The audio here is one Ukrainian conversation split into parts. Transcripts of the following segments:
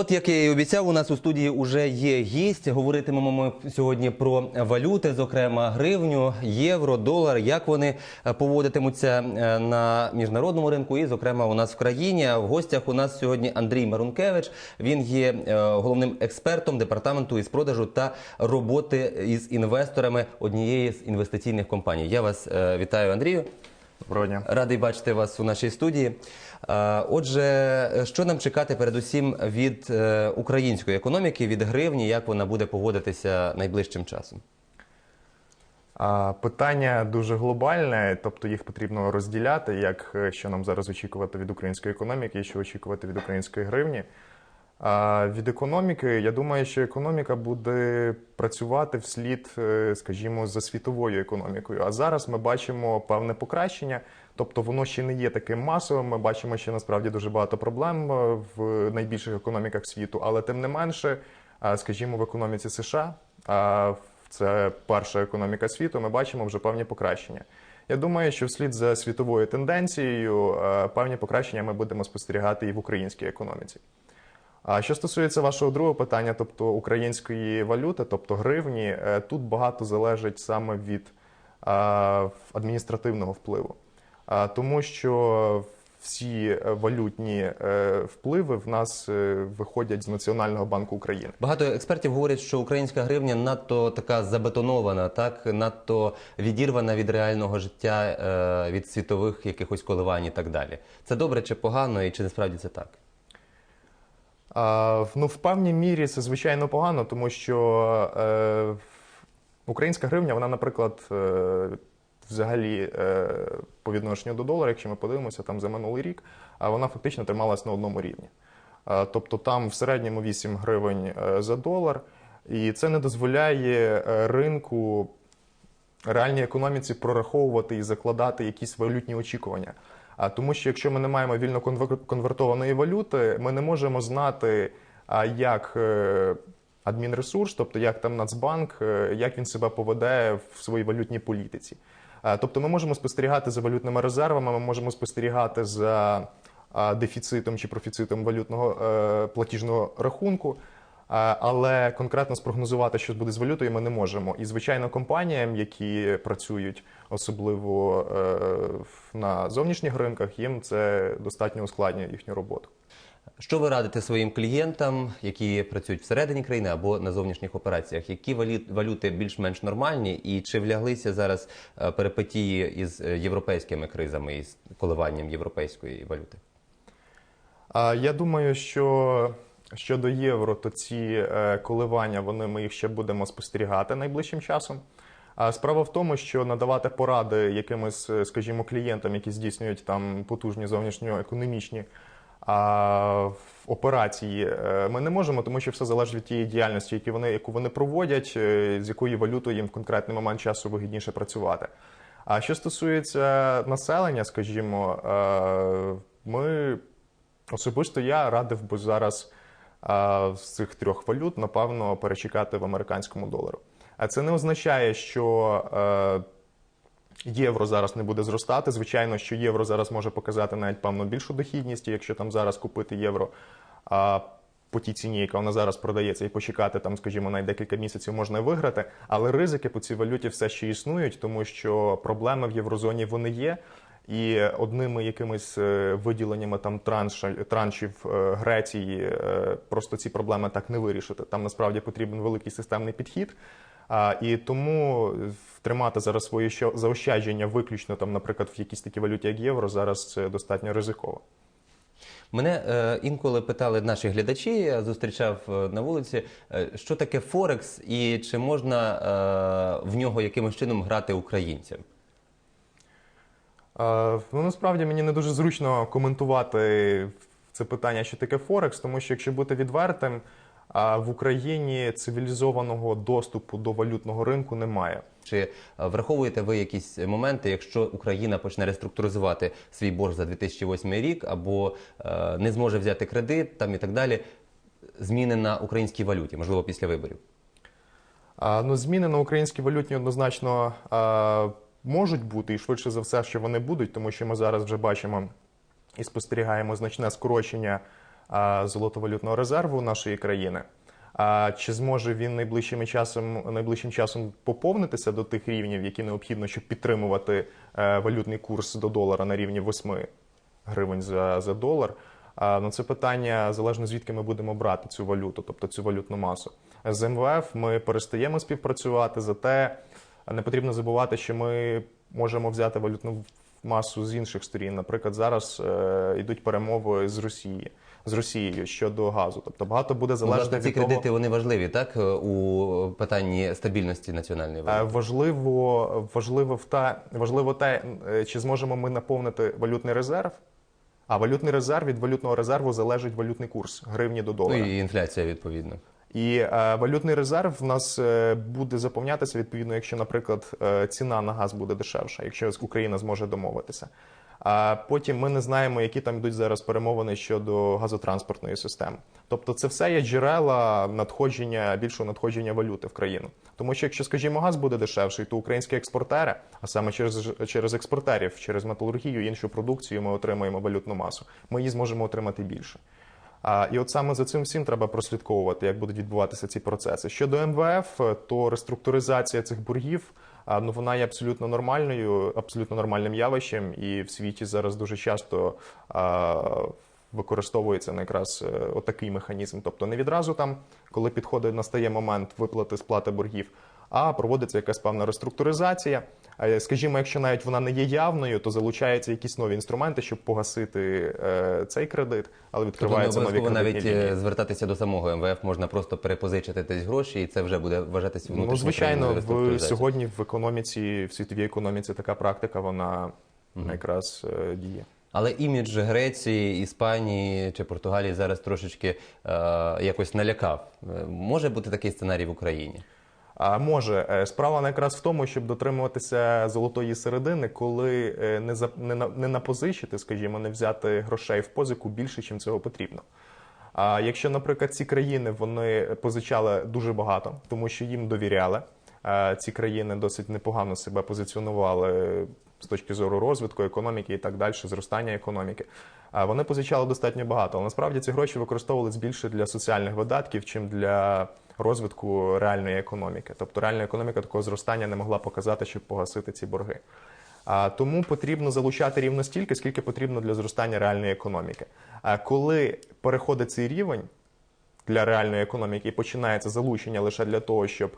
От як я і обіцяв, у нас у студії вже є гість. Говоритимемо ми сьогодні про валюти, зокрема гривню, євро, долар, як вони е, поводитимуться е, на міжнародному ринку, і зокрема у нас в країні. В гостях у нас сьогодні Андрій Марункевич. Він є е, головним експертом департаменту із продажу та роботи із інвесторами однієї з інвестиційних компаній. Я вас вітаю, Андрію. Доброго дня. Радий бачити вас у нашій студії. Е, Отже, що нам чекати передусім від е, української економіки, від гривні, як вона буде поводитися найближчим часом? Питання дуже глобальне, тобто їх потрібно розділяти, як е, що нам зараз очікувати від української економіки і що очікувати від української гривні. А від економіки, я думаю, що економіка буде працювати вслід, е, скажімо, за світовою економікою. А зараз ми бачимо певне покращення, тобто воно ще не є таким масовим. Ми бачимо, що насправді дуже багато проблем е, в найбільших економіках світу, але тим не менше, скажімо, в економіці США. а, це перша економіка світу. Ми бачимо вже певні покращення. Я думаю, що вслід за світовою тенденцією е, певні покращення ми будемо спостерігати і в українській економіці. А що стосується вашого другого питання, тобто української валюти, тобто гривні, е, тут багато залежить саме від е, адміністративного впливу, тому що всі е, валютні впливи в нас виходять з Національного банку України. Багато експертів говорять, що українська гривня надто така забетонована, так надто відірвана від реального життя, від світових якихось коливань і так далі. Це добре чи погано, і чи не справді це так? Ну, в певній мірі це звичайно погано, тому що е, українська гривня, вона, наприклад, е, взагалі е, по відношенню до долара, якщо ми подивимося там за минулий рік, а вона фактично трималась на одному рівні. Тобто там в середньому 8 гривень за долар, і це не дозволяє ринку реальній економіці прораховувати і закладати якісь валютні очікування. Тому, що якщо ми не маємо вільно конвер- конвертованої валюти, ми не можемо знати, як е, адмінресурс, тобто як там Нацбанк, е, як він себе поведе в своїй валютній політиці. Тобто ми можемо спостерігати за валютними резервами, ми можемо спостерігати за дефіцитом чи профіцитом валютного е, платіжного рахунку. Але конкретно спрогнозувати, що буде з валютою, ми не можемо. І звичайно, компаніям, які працюють особливо е, на зовнішніх ринках, їм це достатньо ускладнює їхню роботу. Що ви радите своїм клієнтам, які працюють всередині країни або на зовнішніх операціях? Які валюти більш-менш нормальні, і чи вляглися зараз е, перипетії із е, європейськими кризами і з коливанням європейської валюти? Я думаю, що щодо євро, то ці е, коливання вони ми їх ще будемо спостерігати найближчим часом. Справа в тому, що надавати поради якимось, е, скажімо, клієнтам, які здійснюють там потужні зовнішньоекономічні операції, е, ми не можемо, тому що все залежить від тієї діяльності, які вони, яку вони проводять, з якою валютою їм в конкретний момент часу вигідніше працювати. А що стосується населення, скажімо, ми Особисто я радив би зараз з цих трьох валют, напевно, перечекати в американському долару. А це не означає, що е, євро зараз не буде зростати. Звичайно, що євро зараз може показати навіть певно більшу дохідність, якщо там зараз купити євро. По тій ціні, яка вона зараз продається, і почекати там, скажімо, навіть декілька місяців можна виграти, але ризики по цій валюті все ще існують, тому що проблеми в єврозоні вони є. І одними якимись е, виділеннями там траншів е, Греції е, просто ці проблеми так не вирішити. Там насправді потрібен великий системний підхід. І тому тримати зараз свої заощадження виключно там, наприклад, в якійсь такій валюті, як євро, зараз це достатньо ризиково. Мене е, інколи питали наші глядачі, я зустрічав на вулиці, е, що таке Форекс і чи можна е, в нього якимось чином грати українцям? Е, Ну, насправді мені не дуже зручно коментувати це питання, що таке Форекс, тому що якщо бути відвертим, в Україні цивілізованого доступу до валютного ринку немає. Чи е, враховуєте ви якісь моменти, якщо Україна почне реструктуризувати свій борг за 2008 рік або е, не зможе взяти кредит там і так далі, зміни на українській валюті, можливо, після виборів? Ну, зміни на українській валютні однозначно можуть бути, і швидше за все, що вони будуть, тому що ми зараз вже бачимо і спостерігаємо значне скорочення золотовалютного резерву нашої країни. А чи зможе він найближчим часом найближчим часом поповнитися до тих рівнів, які необхідно, щоб підтримувати е, валютний курс до долара на рівні 8 гривень за, за долар? Ну це питання залежно звідки ми будемо брати цю валюту, тобто цю валютну масу. З МВФ ми перестаємо співпрацювати, зате не потрібно забувати, що ми можемо взяти валютну масу з інших сторін. Наприклад, зараз е, йдуть перемови з Росії з Росією щодо газу. Тобто багато буде Ну, ці від того, кредити вони важливі, так е, у питанні стабільності національної Е, валюти. Важливо, важливо, в те, важливо те, е, чи зможемо ми наповнити валютний резерв. А валютний резерв від валютного резерву залежить валютний курс гривні до Ну і інфляція відповідно. І е, валютний резерв в нас е, буде заповнятися відповідно, якщо, наприклад, е, ціна на газ буде дешевша, якщо Україна зможе домовитися. А потім ми не знаємо, які там йдуть зараз перемовини щодо газотранспортної системи. Тобто, це все є джерела надходження більшого надходження валюти в країну. Тому що якщо, скажімо, газ буде дешевший, то українські експортери, а саме через, через експортерів, через металургію, іншу продукцію, ми отримаємо валютну масу. Ми її зможемо отримати більше. І от саме за цим всім треба прослідковувати, як будуть відбуватися ці процеси. Щодо МВФ, то реструктуризація цих боргів. Ну, вона є абсолютно нормальною, абсолютно нормальним явищем, і в світі зараз дуже часто використовується на якраз е, отакий механізм. Тобто не відразу там, коли підходить настає момент виплати сплати боргів, а проводиться якась певна реструктуризація. Е, Скажімо, якщо навіть вона не є явною, то залучаються якісь нові інструменти, щоб погасити е, цей кредит, але Тобто відкриваються нові кредитні навіть лінії. е, звертатися до самого МВФ, можна просто перепозичити десь гроші, і це вже буде вважатися внутрішньою Ну, звичайно, в сьогодні в економіці, в світовій економіці така практика, вона якраз е, діє. Але імідж Греції, Іспанії чи Португалії зараз трошечки е, якось налякав. Може бути такий сценарій в Україні. Може, Е, справа якраз в тому, щоб дотримуватися золотої середини, коли е, не за не, на- не напозичити, скажімо, не взяти грошей в позику більше, чим цього потрібно. А якщо, наприклад, ці країни вони позичали дуже багато, тому що їм довіряли, е, ці країни досить непогано себе позиціонували з точки зору розвитку економіки і так далі, зростання економіки. Вони позичали достатньо багато, але насправді ці гроші використовувались більше для соціальних видатків, чим для розвитку реальної економіки. Тобто реальна економіка такого зростання не могла показати, щоб погасити ці борги. Тому потрібно залучати рівно стільки, скільки потрібно для зростання реальної економіки. А коли переходить цей рівень для реальної економіки і починається залучення лише для того, щоб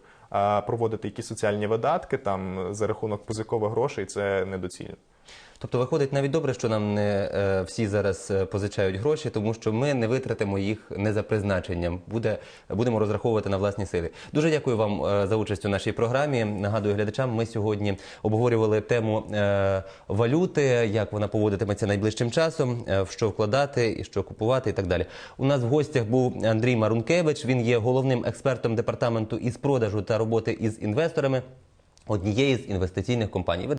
проводити якісь соціальні видатки там за рахунок позикових грошей, це недоцільно. Тобто виходить навіть добре, що нам не е, всі зараз е, позичають гроші, тому що ми не витратимо їх не за призначенням. Буде будемо розраховувати на власні сили. Дуже дякую вам е, за участь у нашій програмі. Нагадую глядачам, ми сьогодні обговорювали тему е, валюти, як вона поводитиметься найближчим часом, е, в що вкладати і що купувати, і так далі. У нас в гостях був Андрій Марункевич. Він є головним експертом департаменту із продажу та роботи із інвесторами однієї з інвестиційних компаній.